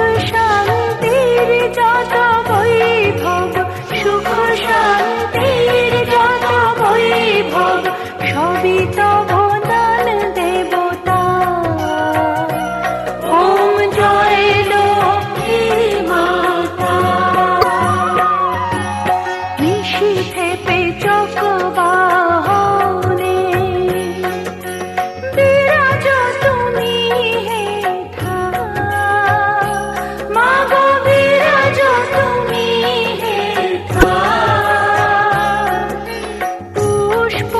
Krishna. push.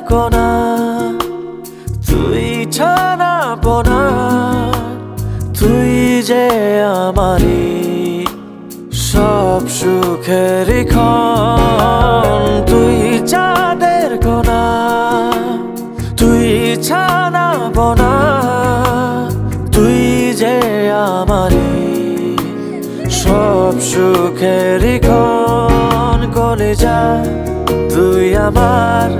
চাঁদের কোনা তুই ছানা বোনা তুই যে আমারি সব সুখের ক্ষণ তুই চাঁদের কোনা তুই ছানা বোনা কলে যা তুই আমার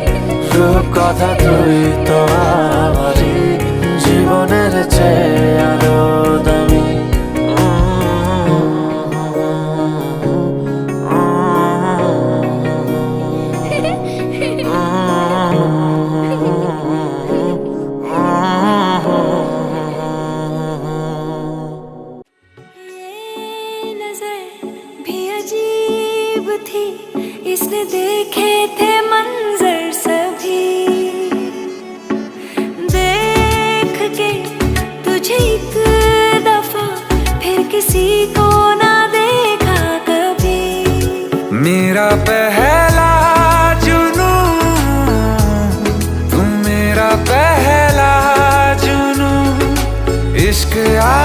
রূপ কথা তুই তো আমারই জীবনের চেয়ে আরও पहला जुनू इश्क आखिरी